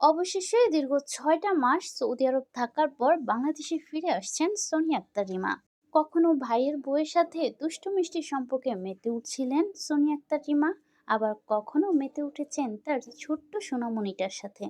অবশেষে দীর্ঘ ছয়টা মাস সৌদি আরব থাকার পর বাংলাদেশে ফিরে আসছেন সোনিয়া আক্তার রিমা কখনো ভাইয়ের বউয়ের সাথে দুষ্টু মিষ্টি সম্পর্কে মেতে উঠছিলেন সোনিয়া আক্তার রিমা আবার কখনো মেতে উঠেছেন তার ছোট্ট সোনামণিটার সাথে।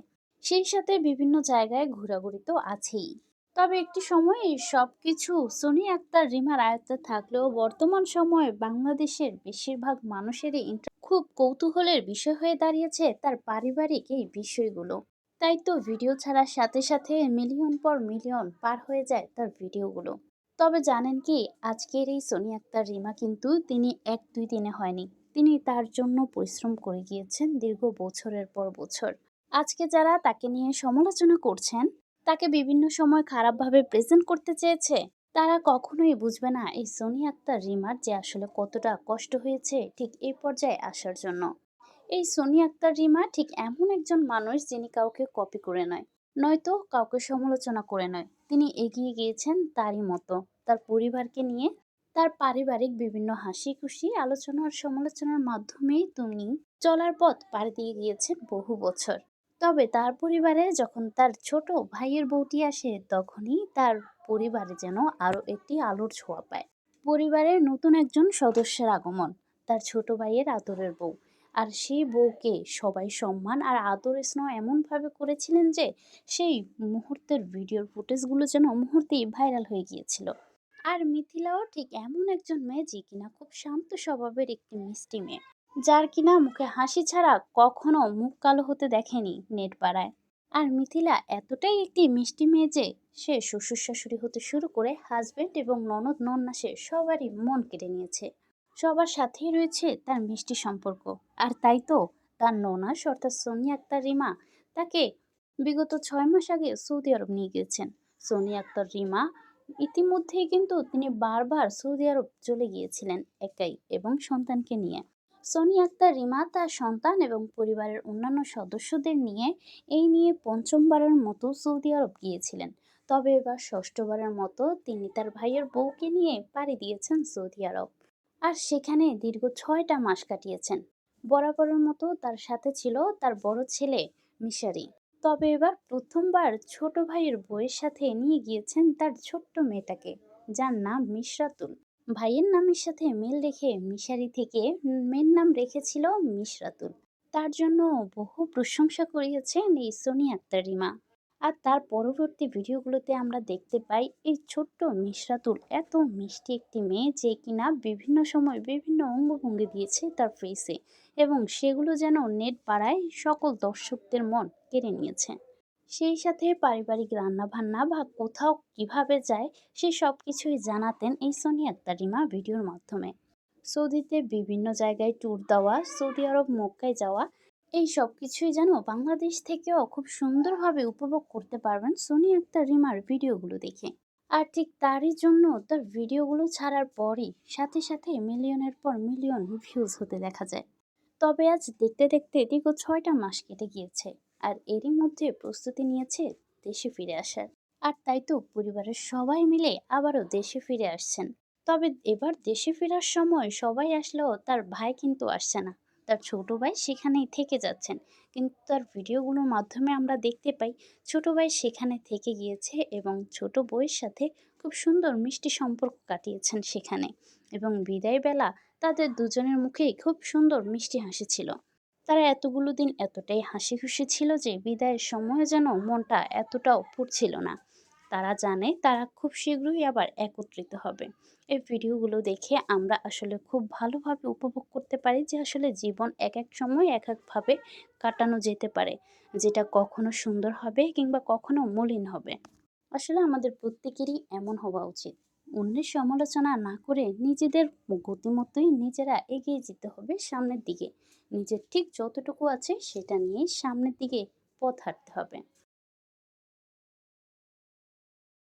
সেই সাথে বিভিন্ন জায়গায় ঘোরাঘুরি তো আছেই। তবে একটি সময়ে সব কিছু সোনিয়া আক্তার রিমার আয়ত্তে থাকলেও বর্তমান সময়ে বাংলাদেশের বেশিরভাগ মানুষেরই খুব কৌতূহলের বিষয় হয়ে দাঁড়িয়েছে তার পারিবারিক এই বিষয়গুলো। তাই তো ভিডিও ছাড়ার সাথে সাথে মিলিয়ন পর মিলিয়ন পার হয়ে যায় তার ভিডিওগুলো তবে জানেন কি, আজকের এই সোনি আক্তার, রিমা কিন্তু তিনি এক দুই দিনে হয়নি। তিনি তার জন্য পরিশ্রম করে গিয়েছেন দীর্ঘ বছরের পর বছর। আজকে যারা তাকে নিয়ে সমালোচনা করছেন, তাকে বিভিন্ন সময় খারাপভাবে প্রেজেন্ট করতে চেয়েছে, তারা কখনোই বুঝবে না এই সোনি আক্তার, রিমার যে আসলে কতটা কষ্ট হয়েছে ঠিক এই পর্যায়ে আসার জন্য। এই সোনি আক্তার রিমা ঠিক এমন একজন মানুষ যিনি কাউকে কপি করে নয়, নয়তো কাউকে সমালোচনা করে নয়। তিনি এগিয়ে গিয়েছেন তারই মতো। তার পরিবারকে নিয়ে তার পারিবারিক বিভিন্ন হাসি খুশি আলোচনা আর সমালোচনার মাধ্যমেই তুমি চলার পথ পাড়ি দিয়ে গিয়েছেন বহু বছর। তবে তার পরিবারে যখন তার ছোট ভাইয়ের বউটি আসে, তখনই তার পরিবারে যেন আরও একটি আলোর ছোঁয়া পায়। পরিবারের নতুন একজন সদস্যের আগমন, তার ছোট ভাইয়ের আদরের বউ। আর সেই বউকে সবাই সম্মান আর আদর স্নেহ এমনভাবে করেছিলেন যে সেই মুহূর্তের ভিডিওর ফুটেজগুলো যেন মুহূর্তেই ভাইরাল হয়ে গিয়েছিল। আর মিথিলাও ঠিক এমন একজন মেয়ে যে কিনা খুব শান্ত স্বভাবের একটি মিষ্টি মেয়ে, যার কিনা মুখে হাসি ছাড়া কখনো মুখ কালো হতে দেখেনি নেট পাড়ায় আর মিথিলা এতটাই একটি মিষ্টি মেয়ে যে সে শ্বশুর শাশুড়ি হতে শুরু করে হাজবেন্ড এবং ননদ নন্যাসে সবারই মন কেড়ে নিয়েছে। সবার সাথেই রয়েছে তার মিষ্টি সম্পর্ক। আর তাই তো, তার ননাস অর্থাৎ সোনিয়া আক্তার রিমা তাকে বিগত ছয় মাস আগে সৌদি আরব নিয়ে গিয়েছেন। সোনিয়া আক্তার রিমা ইতিমধ্যেই কিন্তু তিনি বারবার সৌদি আরব চলে গিয়েছিলেন একাই এবং সন্তানকে নিয়ে। সোনি আক্তার রিমা তার সন্তান এবং পরিবারের অন্যান্য সদস্যদের নিয়ে এই নিয়ে পঞ্চমবারের মতো সৌদি আরব গিয়েছিলেন। তবে এবার ষষ্ঠবারের মতো তিনি তার ভাইয়ের বউকে নিয়ে পাড়ি দিয়েছেন সৌদি আরব। আর সেখানে দীর্ঘ ছয়টা মাস কাটিয়েছেন। বরাবরের মতো তার সাথে ছিল তার বড় ছেলে মিশারি। তবে এবার প্রথমবার ছোট ভাইয়ের বউয়ের সাথে নিয়ে গিয়েছেন তার ছোট্ট মেয়েটাকে, যার নাম মিশরাতুল। ভাইয়ের নামের সাথে মিল রেখে মিশারি থেকে মেয়ের নাম রেখেছিল মিশরাতুল। তার জন্য বহু প্রশংসা করিয়েছেন এই সোনি আক্তার রিমা। আর তার পরবর্তী ভিডিওগুলোতে আমরা দেখতে পাই এই ছোট্ট মিশরাতুল। এত মিষ্টি একটি মেয়ে যে কিনা বিভিন্ন সময় বিভিন্ন অঙ্গভঙ্গি দিয়েছে তার ফেসে এবং সেগুলো যেন নেট পাড়ায় সকল দর্শকদের মন কেড়ে নিয়েছে। সেই সাথে পারিবারিক রান্নাবান্না বা কোথাও কীভাবে যায় সে সব কিছুই জানাতেন এই সোনি আক্তার রিমা ভিডিওর মাধ্যমে। সৌদিতে বিভিন্ন জায়গায় ট্যুর দেওয়া, সৌদি আরব মক্কায় যাওয়া এই সব কিছুই যেন বাংলাদেশ থেকেও খুব সুন্দরভাবে উপভোগ করতে পারবেন সোনি আক্তার, রিমার ভিডিওগুলো দেখে। আর ঠিক তারই জন্য তার ভিডিওগুলো ছাড়ার পরই সাথে সাথে মিলিয়নের পর মিলিয়ন ভিউজ হতে দেখা যায়। তবে আজ দেখতে দেখতে দীর্ঘ ছয়টা মাস কেটে গিয়েছে আর এরই মধ্যে প্রস্তুতি নিয়েছে দেশে ফিরে আসার। আর তাই তো পরিবারের সবাই মিলে আবারও দেশে ফিরে আসছেন। তবে এবার দেশে ফেরার সময় সবাই আসলেও তার ভাই কিন্তু আসছে না। তার ছোট ভাই সেখানেই থেকে যাচ্ছেন। কিন্তু তার ভিডিওগুলোর মাধ্যমে আমরা দেখতে পাই, ছোট ভাই সেখানে থেকে গিয়েছে এবং ছোট বইয়ের সাথে খুব সুন্দর মিষ্টি সম্পর্ক কাটিয়েছেন সেখানে এবং বিদায়বেলা তাদের দুজনের মুখেই খুব সুন্দর মিষ্টি হাসি ছিল। তারা এতগুলো দিন এতটাই হাসি খুশি ছিল যে বিদায়ের সময় যেন মনটা এতটাও ফুটছিল না। তারা জানে তারা খুব শীঘ্রই আবার একত্রিত হবে। এই ভিডিওগুলো দেখে আমরা আসলে খুব ভালোভাবে উপভোগ করতে পারি যে আসলে জীবন এক এক সময় এক একভাবে কাটানো যেতে পারে। যেটা কখনো সুন্দর হবে কিংবা কখনো মলিন হবে। আসলে আমাদের প্রত্যেকেরই এমন হওয়া উচিত। অন্যের সমালোচনা না করে নিজেদের গতিমতোই নিজেরা এগিয়ে যেতে হবে সামনের দিকে। নিজের ঠিক যতটুকু আছে সেটা নিয়ে সামনের দিকে পথ হাঁটতে হবে।